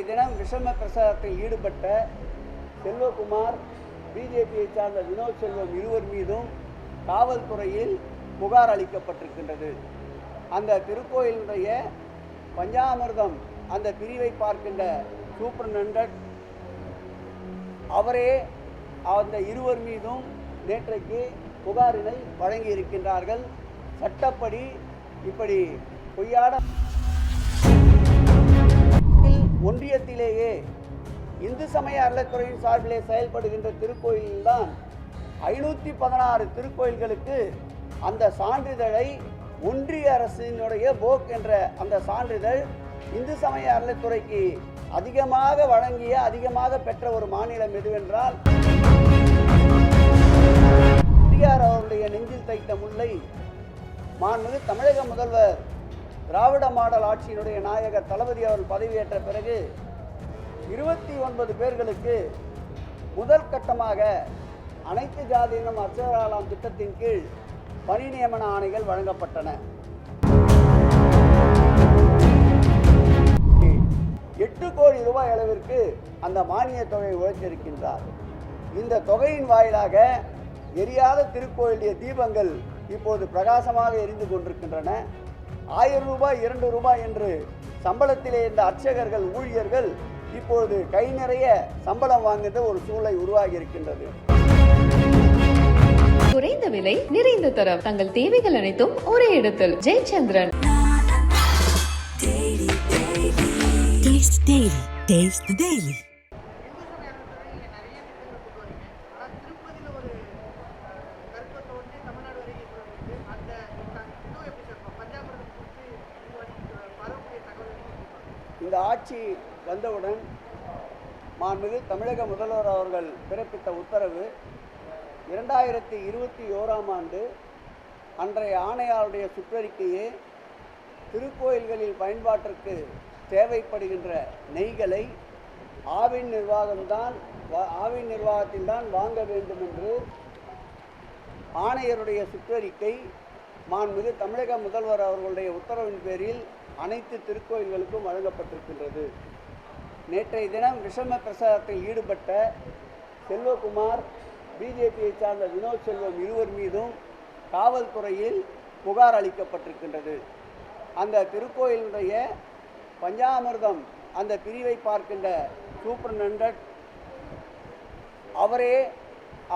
அன்றைய தினம் விஷம பிரசாரத்தில் ஈடுபட்ட செல்வகுமார் பிஜேபியை சார்ந்த வினோத் செல்வம் இருவர் மீதும் காவல்துறையில் புகார் அளிக்கப்பட்டிருக்கின்றது. அந்த திருக்கோயிலுடைய பஞ்சாமிர்தம் அந்த பிரிவை பார்க்கின்ற சூப்பரண்டன்ட் அவரே அந்த இருவர் மீதும் நேற்றைக்கு புகாரினை வழங்கி இருக்கின்றார்கள் சட்டப்படி இப்படி பொய்யான ஒன்றியத்திலேயே இந்து சமய அறத்துறையின் சார்பிலே செயல்படுகின்ற திருக்கோயில்தான் ஐநூற்றி பதினாறு திருக்கோயில்களுக்கு அந்த சான்றிதழை ஒன்றிய அரசினுடைய போக் என்ற அந்த சான்றிதழ் இந்து சமய அறத்துறைக்கு அதிகமாக வழங்கிய அதிகமாக பெற்ற ஒரு மாநிலம் எதுவென்றால் பெரியார் அவருடைய நெஞ்சில் தைத்த முல்லை மாண்புமிகு தமிழக முதல்வர் திராவிட மாடல் ஆட்சியினுடைய நாயகர் தளபதி அவர்கள் பதவியேற்ற பிறகு இருபத்தி ஒன்பது பேர்களுக்கு முதல் கட்டமாக அனைத்து ஜாதியினம் அர்ச்சகராலாம் திட்டத்தின் கீழ் பணி நியமன ஆணைகள் வழங்கப்பட்டன. எட்டு கோடி ரூபாய் அளவிற்கு அந்த மானிய தொகையை உழைத்திருக்கின்றார். இந்த தொகையின் வாயிலாக எரியாத திருக்கோயிலுடைய தீபங்கள் இப்போது பிரகாசமாக எரிந்து கொண்டிருக்கின்றன. ஆயிரம் ரூபாய் இரண்டு ரூபாய் என்று சம்பளத்திலே இந்த அர்ச்சகர்கள் ஊழியர்கள் இப்பொழுது கை நிறைய சம்பளம் வாங்குகின்ற ஒரு சூழலை உருவாகி இருக்கின்றது குறைந்த விலை நிறைந்த தரம் தங்கள் தேவைகள் அனைத்தும் ஒரே இடத்தில் Jayachandran Taste Daily. Taste the Daily. ஆட்சி வந்தவுடன் மாண்புமிகு தமிழக முதல்வர் அவர்கள் பிறப்பித்த உத்தரவு இரண்டாயிரத்தி இருபத்தி ஓராம் ஆண்டு அன்றைய ஆணையாளருடைய சுற்றறிக்கையே திருக்கோயில்களில் பயன்பாட்டிற்கு தேவைப்படுகின்ற நெய்களை ஆவின் நிர்வாகம்தான் ஆவின் ஆவின் நிர்வாகத்தில்தான் வாங்க வேண்டும் என்று ஆணையருடைய சுற்றறிக்கை மாண்புமிகு தமிழக முதல்வர் அவர்களுடைய உத்தரவின் பேரில் அனைத்து திருக்கோயில்களுக்கும் வழங்கப்பட்டிருக்கின்றது. நேற்றைய தினம் விஷம பிரசாரத்தில் ஈடுபட்ட செல்வகுமார் பிஜேபியை சார்ந்த வினோத் செல்வம் இருவர் மீதும் காவல்துறையில் புகார் அளிக்கப்பட்டிருக்கின்றது. அந்த திருக்கோயிலுடைய பஞ்சாமிர்தம் அந்த பிரிவை பார்க்கின்ற சூப்பரண்டன்ட் அவரே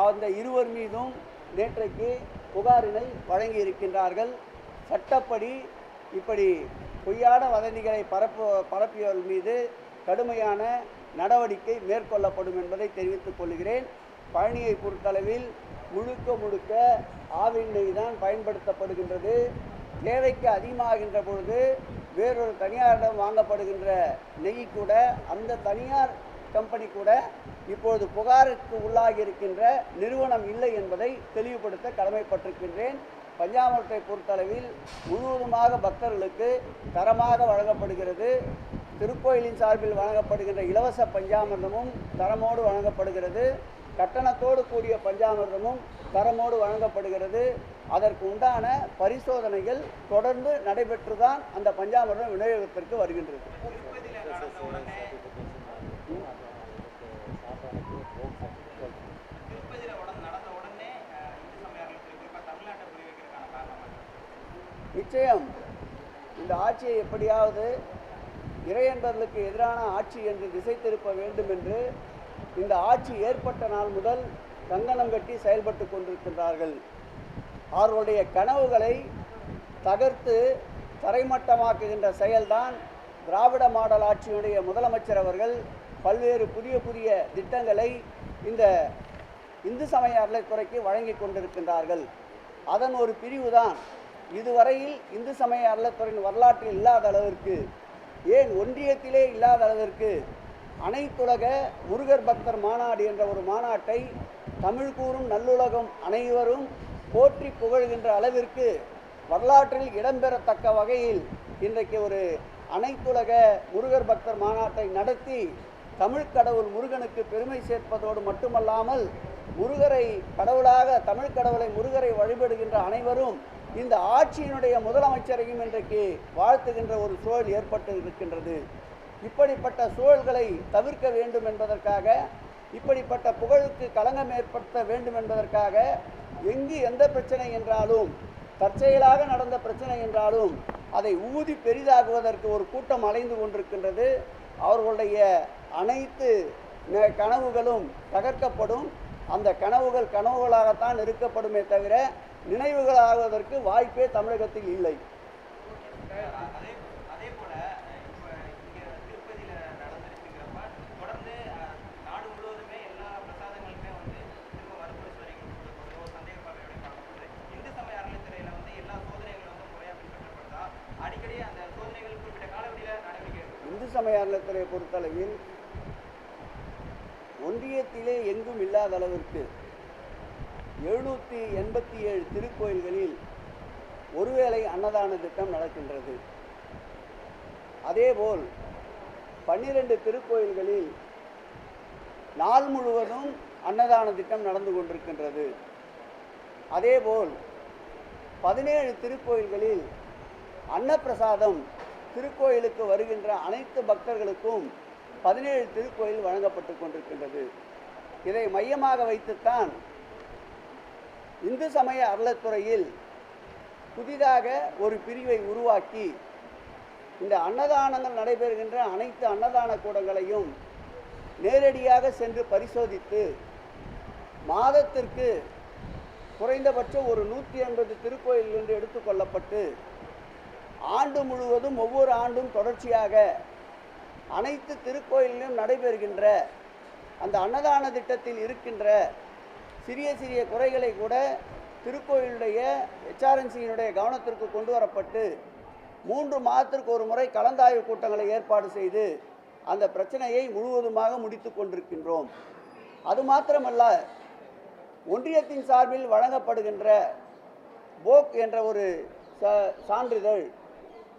அந்த இருவர் மீதும் நேற்றைக்கு புகாரினை வழங்கி இருக்கின்றார்கள் சட்டப்படி இப்படி பொய்யான வதந்திகளை பரப்பு பரப்பியவர்கள் மீது கடுமையான நடவடிக்கை மேற்கொள்ளப்படும் என்பதை தெரிவித்துக் கொள்கிறேன். பழனியை பொறுத்தளவில் முழுக்க முழுக்க ஆவின் நெய் தான் பயன்படுத்தப்படுகின்றது. தேவைக்கு அதிகமாகின்ற பொழுது வேறொரு தனியாரிடம் வாங்கப்படுகின்ற நெய் கூட அந்த தனியார் கம்பெனி கூட இப்பொழுது புகாருக்கு உள்ளாகி இருக்கின்ற நிறுவனம் இல்லை என்பதை தெளிவுபடுத்த கடமைப்பட்டிருக்கின்றேன். பஞ்சாமரத்தை பொறுத்தளவில் முழுவதுமாக பக்தர்களுக்கு தரமாக வழங்கப்படுகிறது. திருக்கோயிலின் சார்பில் வழங்கப்படுகின்ற இலவச பஞ்சாமிர்தமும் தரமோடு வழங்கப்படுகிறது. கட்டணத்தோடு கூடிய பஞ்சாமிர்தமும் தரமோடு வழங்கப்படுகிறது. அதற்கு உண்டான பரிசோதனைகள் தொடர்ந்து நடைபெற்றுதான் அந்த பஞ்சாமிர்தம் விநியோகத்திற்கு வருகின்றது. நிச்சயம். இந்த ஆட்சியை எப்படியாவது இறையன்பர்களுக்கு எதிரான ஆட்சி என்று திசை திருப்ப வேண்டும் என்று இந்த ஆட்சி ஏற்பட்ட நாள் முதல் கங்கணம் கட்டி செயல்பட்டு கொண்டிருக்கின்றார்கள். அவர்களுடைய கனவுகளை தகர்த்து தரைமட்டமாக்குகின்ற செயல்தான் திராவிட மாடல் ஆட்சியினுடைய முதலமைச்சர் அவர்கள் பல்வேறு புதிய புதிய திட்டங்களை இந்த இந்து சமய அறநிலைத்துறைக்கு வழங்கி கொண்டிருக்கின்றார்கள். அதன் ஒரு பிரிவு தான் இதுவரையில் இந்து சமய அறத்துறையின் வரலாற்றில் இல்லாத அளவிற்கு ஏன் ஒன்றியத்திலே இல்லாத அளவிற்கு அனைத்துலக முருகர் பக்தர் மாநாடு என்ற ஒரு மாநாட்டை தமிழ் கூறும் நல்லுலகம் அனைவரும் போற்றி புகழ்கின்ற அளவிற்கு வரலாற்றில் இடம்பெறத்தக்க வகையில் இன்றைக்கு ஒரு அனைத்துலக முருகர் பக்தர் மாநாட்டை நடத்தி தமிழ் கடவுள் முருகனுக்கு பெருமை சேர்ப்பதோடு மட்டுமல்லாமல் முருகரை கடவுளாக தமிழ் கடவுளை முருகரை வழிபடுகின்ற அனைவரும் இந்த ஆட்சியினுடைய முதலமைச்சரையும் இன்றைக்கு வாழ்த்துகின்ற ஒரு சூழல் ஏற்பட்டு இருக்கின்றது இப்படிப்பட்ட சூழல்களை தவிர்க்க வேண்டும் என்பதற்காக இப்படிப்பட்ட புகழுக்கு களங்கம் ஏற்படுத்த வேண்டும் என்பதற்காக எங்கு எந்த பிரச்சனை என்றாலும் தற்செயலாக நடந்த பிரச்சனை என்றாலும் அதை ஊதி பெரிதாகுவதற்கு ஒரு கூட்டம் அலைந்து கொண்டிருக்கின்றது. அவர்களுடைய அனைத்து ந- கனவுகளும் தகர்க்கப்படும். அந்த கனவுகள் கனவுகளாகத்தான் இருக்கப்படுமே தவிர நினைவுகளாவதற்கு வாய்ப்பே தமிழகத்தில் இல்லை. இந்து சமய அறநிலையத்துறையை பொறுத்தளவில் ஒன்றியத்திலே எங்கும் இல்லாத அளவிற்கு எழுநூற்றி எண்பத்தி ஏழு திருக்கோயில்களில் ஒருவேளை அன்னதான திட்டம் நடக்கின்றது. அதேபோல் பன்னிரண்டு திருக்கோயில்களில் நாள் முழுவதும் அன்னதான திட்டம் நடந்து கொண்டிருக்கின்றது. அதேபோல் பதினேழு திருக்கோயில்களில் அன்னப்பிரசாதம் திருக்கோயிலுக்கு வருகின்ற அனைத்து பக்தர்களுக்கும் பதினேழு திருக்கோயில் வழங்கப்பட்டு கொண்டிருக்கின்றது. இதை மையமாக வைத்துத்தான் இந்து சமய அறநிலைத்துறையில் புதிதாக ஒரு பிரிவை உருவாக்கி இந்த அன்னதானங்கள் நடைபெறுகின்ற அனைத்து அன்னதான கூடங்களையும் நேரடியாக சென்று பரிசோதித்து மாதத்திற்கு குறைந்தபட்சம் ஒரு நூற்றி எண்பது திருக்கோயில் என்று எடுத்துக்கொள்ளப்பட்டு ஆண்டு முழுவதும் ஒவ்வொரு ஆண்டும் தொடர்ச்சியாக அனைத்து திருக்கோயிலிலும் நடைபெறுகின்ற அந்த அன்னதான திட்டத்தில் இருக்கின்ற சிறிய சிறிய குறைகளை கூட திருக்கோயிலுடைய ஹெச்ஆர்என்சியினுடைய கவனத்திற்கு கொண்டு வரப்பட்டு மூன்று மாதத்திற்கு ஒரு முறை கலந்தாய்வு கூட்டங்களை ஏற்பாடு செய்து அந்த பிரச்சனையை முழுவதுமாக முடித்து கொண்டிருக்கின்றோம். அது மாத்திரமல்ல ஒன்றியத்தின் சார்பில் வழங்கப்படுகின்ற போக் என்ற ஒரு ச- சான்றிதழ்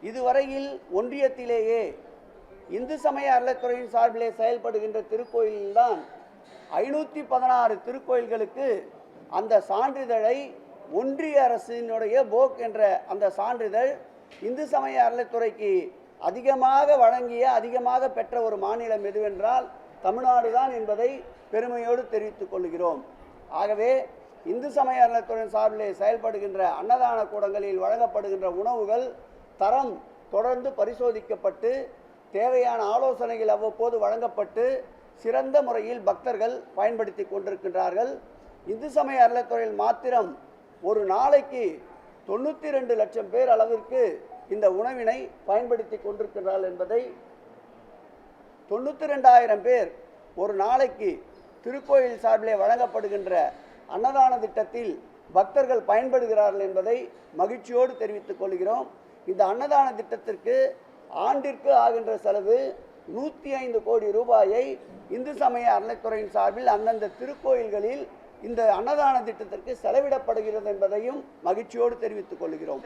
இதுவரையில் ஒன்றியத்திலேயே இந்து சமய அறத்துறையின் சார்பிலே செயல்படுகின்ற திருக்கோயில்தான் ஐநூற்றி பதினாறு திருக்கோயில்களுக்கு அந்த சான்றிதழை ஒன்றிய அரசினுடைய போக் என்ற அந்த சான்றிதழ் இந்து சமய அறநிலைத்துறைக்கு அதிகமாக வழங்கிய அதிகமாக பெற்ற ஒரு மாநிலம் எதுவென்றால் தமிழ்நாடு தான் என்பதை பெருமையோடு தெரிவித்துக் கொள்கிறோம். ஆகவே இந்து சமய அறநிலையத்துறையின் சார்பிலே செயல்படுகின்ற அன்னதான கூடங்களில் வழங்கப்படுகின்ற உணவுகள் தரம் தொடர்ந்து பரிசோதிக்கப்பட்டு தேவையான ஆலோசனைகள் அவ்வப்போது வழங்கப்பட்டு சிறந்த முறையில் பக்தர்கள் பயன்படுத்தி கொண்டிருக்கின்றார்கள். இந்து சமய அறநிலையத்துறையில் மாத்திரம் ஒரு நாளைக்கு தொண்ணூற்றி ரெண்டு லட்சம் பேர் அளவிற்கு இந்த உணவினை பயன்படுத்தி கொண்டிருக்கிறார்கள் என்பதை தொண்ணூற்றி ரெண்டாயிரம் பேர் ஒரு நாளைக்கு திருக்கோயில் சார்பிலே வழங்கப்படுகின்ற அன்னதான திட்டத்தில் பக்தர்கள் பயன்படுகிறார்கள் என்பதை மகிழ்ச்சியோடு தெரிவித்துக் கொள்கிறோம். இந்த அன்னதான திட்டத்திற்கு ஆண்டிற்கு ஆகின்ற செலவு நூற்றி ஐந்து கோடி ரூபாயை இந்து சமய அறநிலைத்துறையின் சார்பில் அந்தந்த திருக்கோயில்களில் இந்த அன்னதான திட்டத்திற்கு செலவிடப்படுகிறது என்பதையும் மகிழ்ச்சியோடு தெரிவித்துக் கொள்கிறோம்.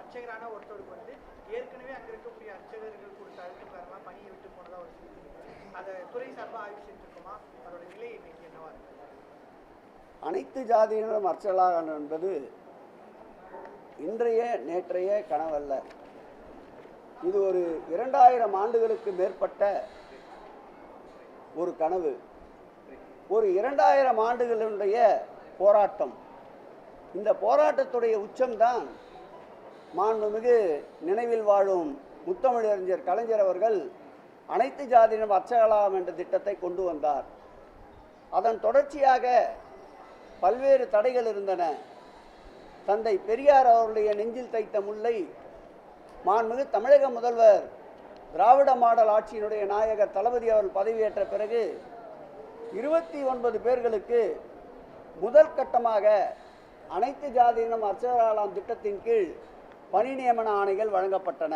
அர்ச்சகரான ஒருத்தருக்கு வந்து ஏற்கனவே அங்கே இருக்கக்கூடிய அர்ச்சகர்கள் கொடுத்த அழுத்தம் காரணமாக பணியை விட்டு போனதாக ஒரு. அதை துறை சார்பாக ஆய்வு செஞ்சுருக்கோமா? அதோட நிலை இன்னைக்கு என்னவா இருக்கு? அனைத்து ஜாதியினரும் அர்ச்சலாக என்பது இன்றைய நேற்றைய கனவல்ல. இது ஒரு இரண்டாயிரம் ஆண்டுகளுக்கு மேற்பட்ட ஒரு கனவு. ஒரு இரண்டாயிரம் ஆண்டுகளுடைய போராட்டம். இந்த போராட்டத்துடைய உச்சம்தான் மாண்புமிகு நினைவில் வாழும் முத்தமிழறிஞர் கலைஞர் அவர்கள் அனைத்து ஜாதியினரும் அர்ச்சகலாம் என்ற திட்டத்தை கொண்டு வந்தார். அதன் தொடர்ச்சியாக பல்வேறு தடைகள் இருந்தன. தந்தை பெரியார் அவருடைய நெஞ்சில் தைத்த முல்லை மாண்புமிகு தமிழக முதல்வர் திராவிட மாடல் ஆட்சியினுடைய நாயகர் தளபதி அவர்கள் பதவியேற்ற பிறகு இருபத்தி ஒன்பது பேர்களுக்கு முதல் கட்டமாக அனைத்து ஜாதியினம் அர்ச்சகராளாம் திட்டத்தின் கீழ் பணி நியமன ஆணைகள் வழங்கப்பட்டன.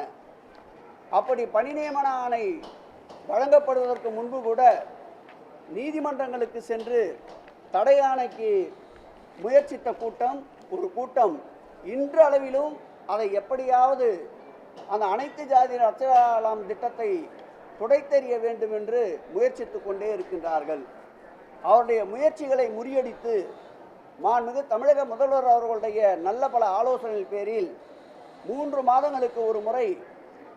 அப்படி பணி நியமன ஆணை வழங்கப்படுவதற்கு முன்பு கூட நீதிமன்றங்களுக்கு சென்று தடையானைக்கு முயற்சித்த கூட்டம் ஒரு கூட்டம். இன்று அளவிலும் அதை எப்படியாவது அந்த அனைத்து ஜாதியினர் அச்சலாம் திட்டத்தை துடைத்தெறிய வேண்டும் என்று முயற்சித்து கொண்டே இருக்கின்றார்கள். அவருடைய முயற்சிகளை முறியடித்து மாண்புமிகு தமிழக முதல்வர் அவர்களுடைய நல்ல பல ஆலோசனைகள் பேரில் மூன்று மாதங்களுக்கு ஒரு முறை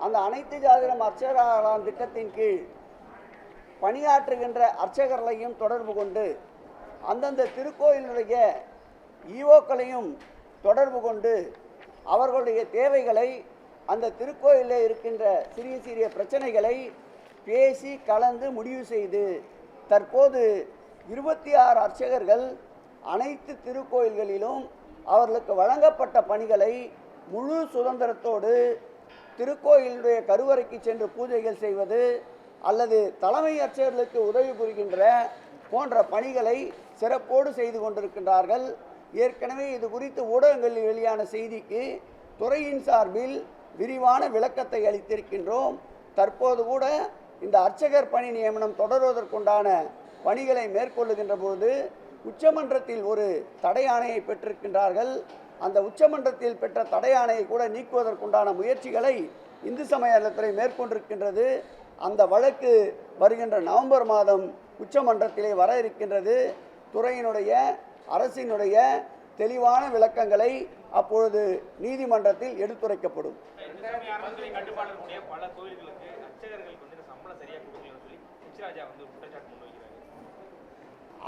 அந்த அனைத்து ஜாதிரம் அர்ச்சகராகலாம் திட்டத்தின் கீழ் பணியாற்றுகின்ற அர்ச்சகர்களையும் தொடர்பு கொண்டு அந்தந்த திருக்கோயிலுடைய ஈவோக்களையும் தொடர்பு கொண்டு அவர்களுடைய தேவைகளை அந்த திருக்கோயிலில் இருக்கின்ற சிறிய சிறிய பிரச்சனைகளை பேசி கலந்து முடிவு செய்து தற்போது இருபத்தி ஆறு அர்ச்சகர்கள் அனைத்து திருக்கோயில்களிலும் அவர்களுக்கு வழங்கப்பட்ட பணிகளை முழு சுதந்திரத்தோடு திருக்கோயிலுடைய கருவறைக்கு சென்று பூஜைகள் செய்வது அல்லது தலைமை அர்ச்சகர்களுக்கு உதவி புரிகின்ற போன்ற பணிகளை சிறப்போடு செய்து கொண்டிருக்கின்றார்கள். ஏற்கனவே இது குறித்து ஊடகங்களில் வெளியான செய்திக்கு துறையின் சார்பில் விரிவான விளக்கத்தை அளித்திருக்கின்றோம். தற்போது கூட இந்த அர்ச்சகர் பணி நியமனம் தொடர்வதற்குண்டான பணிகளை மேற்கொள்ளுகின்ற போது உச்சமன்றத்தில் ஒரு தடையாணையை பெற்றிருக்கின்றார்கள். அந்த உச்சமன்றத்தில் பெற்ற தடையானையை கூட நீக்குவதற்குண்டான முயற்சிகளை இந்து சமய அறத்துறை மேற்கொண்டிருக்கின்றது. அந்த வழக்கு வருகின்ற நவம்பர் மாதம் உச்சமன்றத்திலே வர இருக்கின்றது துறையினுடைய அரசினுடைய தெளிவான விளக்கங்களை அப்பொழுது நீதிமன்றத்தில் எடுத்துரைக்கப்படும்.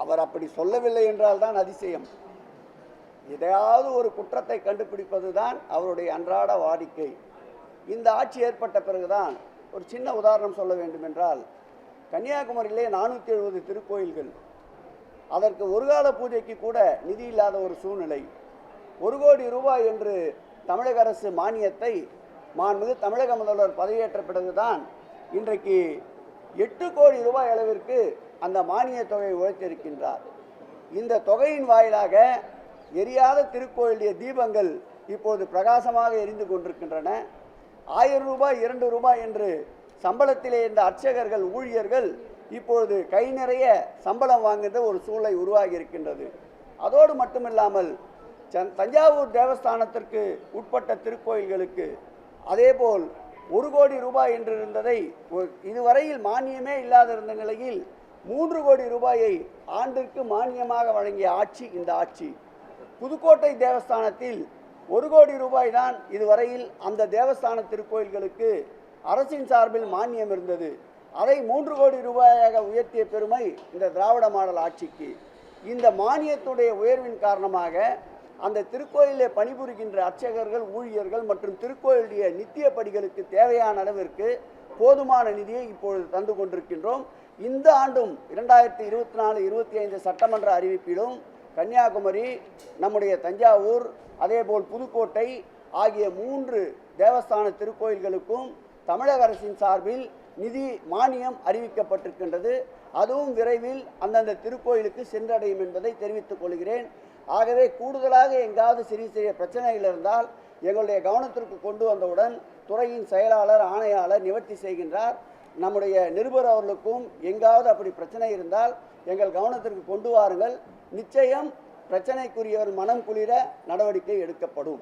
அவர் அப்படி சொல்லவில்லை என்றால் தான் அதிசயம். எதையாவது ஒரு குற்றத்தை கண்டுபிடிப்பது தான் அவருடைய அன்றாட வாடிக்கை. இந்த ஆட்சி ஏற்பட்ட பிறகுதான் ஒரு சின்ன உதாரணம் சொல்ல வேண்டும் என்றால் கன்னியாகுமரியிலே நானூற்றி எழுபது திருக்கோயில்கள். அதற்கு ஒரு கால பூஜைக்கு கூட நிதி இல்லாத ஒரு சூழ்நிலை. ஒரு கோடி ரூபாய் என்று தமிழக அரசு மானியத்தை மாண்புமிகு தமிழக முதல்வர் பதவியேற்ற பிறகுதான் இன்றைக்கு எட்டு கோடி ரூபாய் அளவிற்கு அந்த மானிய தொகையை உழைத்திருக்கின்றார். இந்த தொகையின் வாயிலாக எரியாத திருக்கோயிலுடைய தீபங்கள் இப்போது பிரகாசமாக எரிந்து கொண்டிருக்கின்றன. ஆயிரம் ரூபாய் இரண்டு ரூபாய் என்று சம்பளத்திலே இருந்த அர்ச்சகர்கள் ஊழியர்கள் இப்பொழுது கை நிறைய சம்பளம் வாங்குகின்ற ஒரு சூழலை உருவாகி இருக்கின்றது. அதோடு மட்டுமில்லாமல் சந் தஞ்சாவூர் தேவஸ்தானத்திற்கு உட்பட்ட திருக்கோயில்களுக்கு அதேபோல் ஒரு கோடி ரூபாய் என்று இருந்ததை இதுவரையில் மானியமே இல்லாதிருந்த நிலையில் மூன்று கோடி ரூபாயை ஆண்டிற்கு மானியமாக வழங்கிய ஆட்சி இந்த ஆட்சி. புதுக்கோட்டை தேவஸ்தானத்தில் ஒரு கோடி ரூபாய் தான் இதுவரையில் அந்த தேவஸ்தான திருக்கோயில்களுக்கு அரசின் சார்பில் மானியம் இருந்தது. அதை மூன்று கோடி ரூபாயாக உயர்த்திய பெருமை இந்த திராவிட மாடல் ஆட்சிக்கு. இந்த மானியத்துடைய உயர்வின் காரணமாக அந்த திருக்கோயிலே பணிபுரிகின்ற அர்ச்சகர்கள் ஊழியர்கள் மற்றும் திருக்கோயிலுடைய நித்திய படிகளுக்கு தேவையான அளவிற்கு போதுமான நிதியை இப்பொழுது தந்து கொண்டிருக்கின்றோம். இந்த ஆண்டும் இரண்டாயிரத்தி இருபத்தி நாலு இருபத்தி ஐந்து சட்டமன்ற அறிவிப்பிலும் கன்னியாகுமரி நம்முடைய தஞ்சாவூர் அதேபோல் புதுக்கோட்டை ஆகிய மூன்று தேவஸ்தான திருக்கோயில்களுக்கும் தமிழக அரசின் சார்பில் நிதி மானியம் அறிவிக்கப்பட்டிருக்கின்றது. அதுவும் விரைவில் அந்தந்த திருக்கோயிலுக்கு சென்றடையும் என்பதை தெரிவித்துக் கொள்கிறேன். ஆகவே கூடுதலாக எங்காவது சிறிய சிறிய பிரச்சனைகள் இருந்தால் எங்களுடைய கவனத்திற்கு கொண்டு வந்தவுடன் துறையின் செயலாளர் ஆணையாளர் நிவர்த்தி செய்கின்றார். நம்முடைய நிருபர் அவர்களுக்கும் எங்காவது அப்படி பிரச்சனை இருந்தால் எங்கள் கவனத்திற்கு கொண்டு வாருங்கள். நிச்சயம் பிரச்சனைக்குரியவர் மனம் குளிர நடவடிக்கை எடுக்கப்படும்.